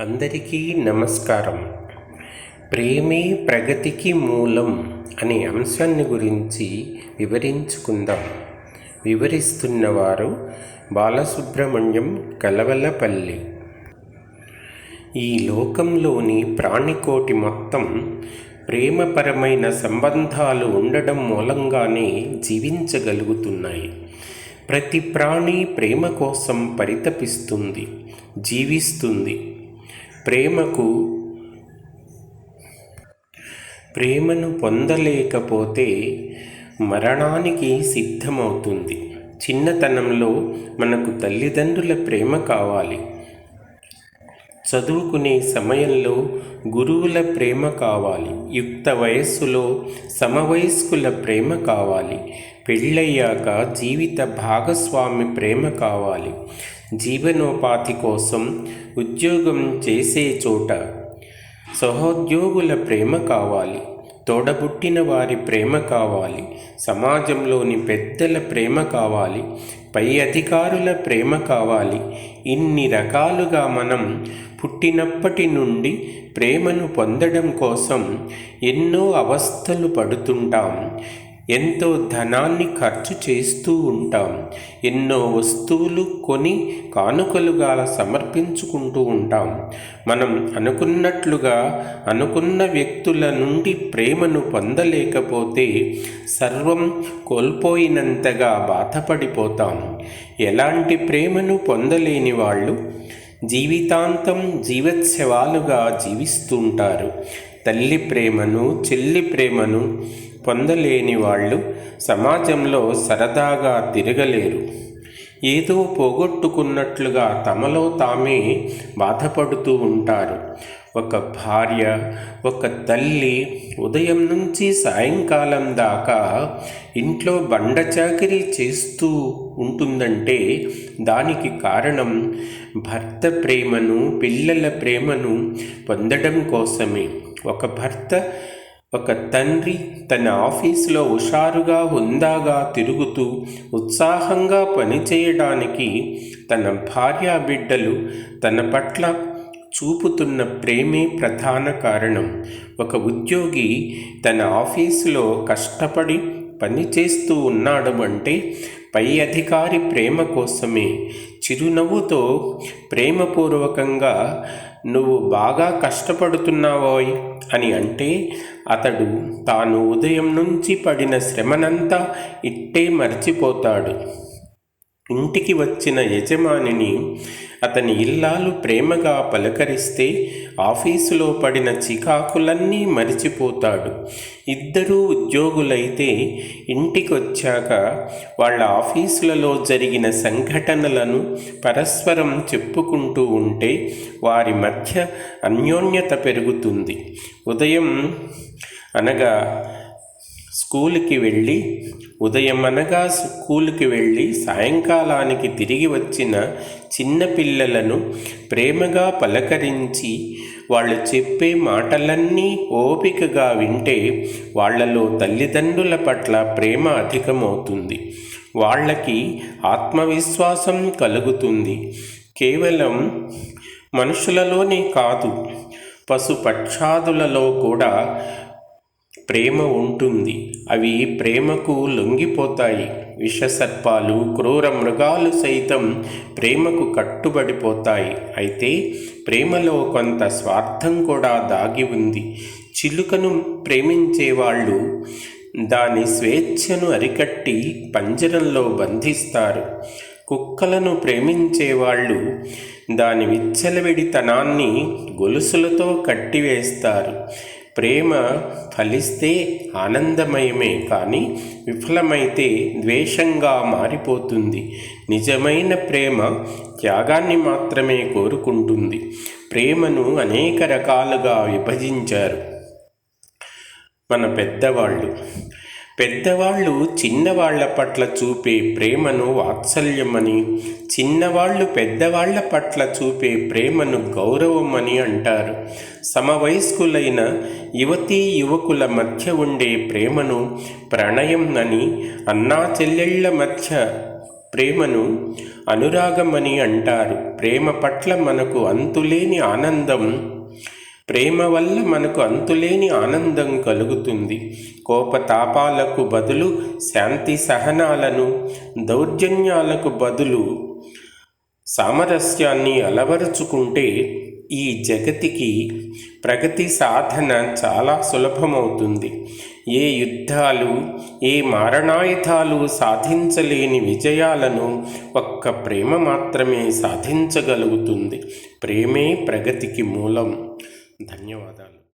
అందరికీ నమస్కారం. ప్రేమే ప్రగతికి మూలం అనే అంశాన్ని గురించి వివరించుకుందాం. వివరిస్తున్నవారు బాలసుబ్రహ్మణ్యం కలవలపల్లి. ఈ లోకంలోని ప్రాణికోటి మొత్తం ప్రేమపరమైన సంబంధాలు ఉండడం మూలంగానే జీవించగలుగుతున్నాయి. ప్రతి ప్రాణి ప్రేమ కోసం పరితపిస్తుంది జీవిస్తుంది. ప్రేమకు ప్రేమను పొందలేకపోతే మరణానికి సిద్ధమవుతుంది. చిన్నతనంలో మనకు తల్లిదండ్రుల ప్రేమ కావాలి. చదువుకునే సమయంలో గురువుల ప్రేమ కావాలి. యుక్త వయస్సులో సమవయస్కుల ప్రేమ కావాలి. పెళ్ళయ్యాక జీవిత భాగస్వామి ప్రేమ కావాలి. జీవనోపాధి కోసం ఉద్యోగం చేసే చోట సహోద్యోగుల ప్రేమ కావాలి. తోడబుట్టిన వారి ప్రేమ కావాలి. సమాజంలోని పెద్దల ప్రేమ కావాలి. పై అధికారుల ప్రేమ కావాలి. ఇన్ని రకాలుగా మనం పుట్టినప్పటి నుండి ప్రేమను పొందడం కోసం ఎన్నో అవస్థలు పడుతుంటాం. ఎంతో ధనాన్ని ఖర్చు చేస్తూ ఉంటాం. ఎన్నో వస్తువులు కొని కానుకలుగా సమర్పించుకుంటూ ఉంటాం. మనం అనుకున్నట్లుగా అనుకున్న వ్యక్తుల నుండి ప్రేమను పొందలేకపోతే సర్వం కోల్పోయినంతగా బాధపడిపోతాం. ఎలాంటి ప్రేమను పొందలేని వాళ్ళు జీవితాంతం జీవత్సవాలుగా జీవిస్తుంటారు. తల్లి ప్రేమను చెల్లి ప్రేమను పొందలేని వాళ్ళు సమాజంలో సరదాగా తిరగలేరు. ఏదో పోగొట్టుకున్నట్లుగా తమలో తామే బాధపడుతూ ఉంటారు. ఒక భార్య ఒక తల్లి ఉదయం నుంచి సాయంకాలం దాకా ఇంట్లో బండచాకిరీ చేస్తూ ఉంటుందంటే దానికి కారణం భర్త ప్రేమను పిల్లల ప్రేమను పొందడం కోసమే. ఒక భర్త ఒక తండ్రి తన ఆఫీసులో హుషారుగా హుందాగా తిరుగుతూ ఉత్సాహంగా పనిచేయడానికి తన భార్య బిడ్డలు తన పట్ల చూపుతున్న ప్రేమే ప్రధాన కారణం. ఒక ఉద్యోగి తన ఆఫీసులో కష్టపడి పనిచేస్తూ ఉన్నాడు అంటే పై అధికారి ప్రేమ కోసమే. చిరునవ్వుతో ప్రేమపూర్వకంగా నువ్వు బాగా కష్టపడుతున్నావోయ్ అని అంటే అతడు తాను ఉదయం నుంచి పడిన శ్రమనంతా ఇట్టే మర్చిపోతాడు. ఇంటికి వచ్చిన యజమానిని అతని ఇల్లాలు ప్రేమగా పలకరిస్తే ఆఫీసులో పడిన చికాకులన్నీ మరిచిపోతాడు. ఇద్దరూ ఉద్యోగులైతే ఇంటికి వచ్చాక వాళ్ళ ఆఫీసులలో జరిగిన సంఘటనలను పరస్పరం చెప్పుకుంటూ ఉంటే వారి మధ్య అన్యోన్యత పెరుగుతుంది. ఉదయం అనగా స్కూల్కి వెళ్ళి ఉదయం అనగా స్కూల్కి వెళ్ళి సాయంకాలానికి తిరిగి వచ్చిన చిన్నపిల్లలను ప్రేమగా పలకరించి వాళ్ళు చెప్పే మాటలన్నీ ఓపికగా వింటే వాళ్ళలో తల్లిదండ్రుల పట్ల ప్రేమ అధికమవుతుంది. వాళ్ళకి ఆత్మవిశ్వాసం కలుగుతుంది. కేవలం మనుషులలోనే కాదు పశుపక్షాదులలో కూడా ప్రేమ ఉంటుంది. అవి ప్రేమకు లొంగిపోతాయి. విషసర్పాలు క్రూర మృగాలు సైతం ప్రేమకు కట్టుబడిపోతాయి. అయితే ప్రేమలో కొంత స్వార్థం కూడా దాగి ఉంది. చిలుకను ప్రేమించేవాళ్ళు దాని స్వేచ్ఛను అరికట్టి పంజరంలో బంధిస్తారు. కుక్కలను ప్రేమించేవాళ్ళు దాని విచ్చలవిడితనాన్ని గొలుసులతో కట్టివేస్తారు. ప్రేమ ఫలిస్తే ఆనందమయమే కానీ విఫలమైతే ద్వేషంగా మారిపోతుంది. నిజమైన ప్రేమ త్యాగాన్ని మాత్రమే కోరుకుంటుంది. ప్రేమను అనేక రకాలుగా విభజించారు. మన పెద్దవాళ్ళు పెద్దవాళ్ళు చిన్నవాళ్ళ పట్ల చూపే ప్రేమను వాత్సల్యమని చిన్నవాళ్ళు పెద్దవాళ్ళ పట్ల చూపే ప్రేమను గౌరవమని అంటారు. సమవయస్కులైన యువతీ యువకుల మధ్య ఉండే ప్రేమను ప్రణయం అని అన్నా చెల్లెళ్ళ మధ్య ప్రేమను అనురాగమని అంటారు. ప్రేమ పట్ల మనకు అంతులేని ఆనందం ప్రేమ వల్ల మనకు అంతులేని ఆనందం కలుగుతుంది. కోపతాపాలకు బదులు శాంతి సహనాలను దౌర్జన్యాలకు బదులు సామరస్యాన్ని అలవరుచుకుంటే ఈ జగతికి ప్రగతి సాధన చాలా సులభమవుతుంది. ఏ యుద్ధాలు ఏ మారణాయుధాలు సాధించలేని విజయాలను ఒక్క ప్రేమ మాత్రమే సాధించగలుగుతుంది. ప్రేమే ప్రగతికి మూలం. ధన్యవాదాలు.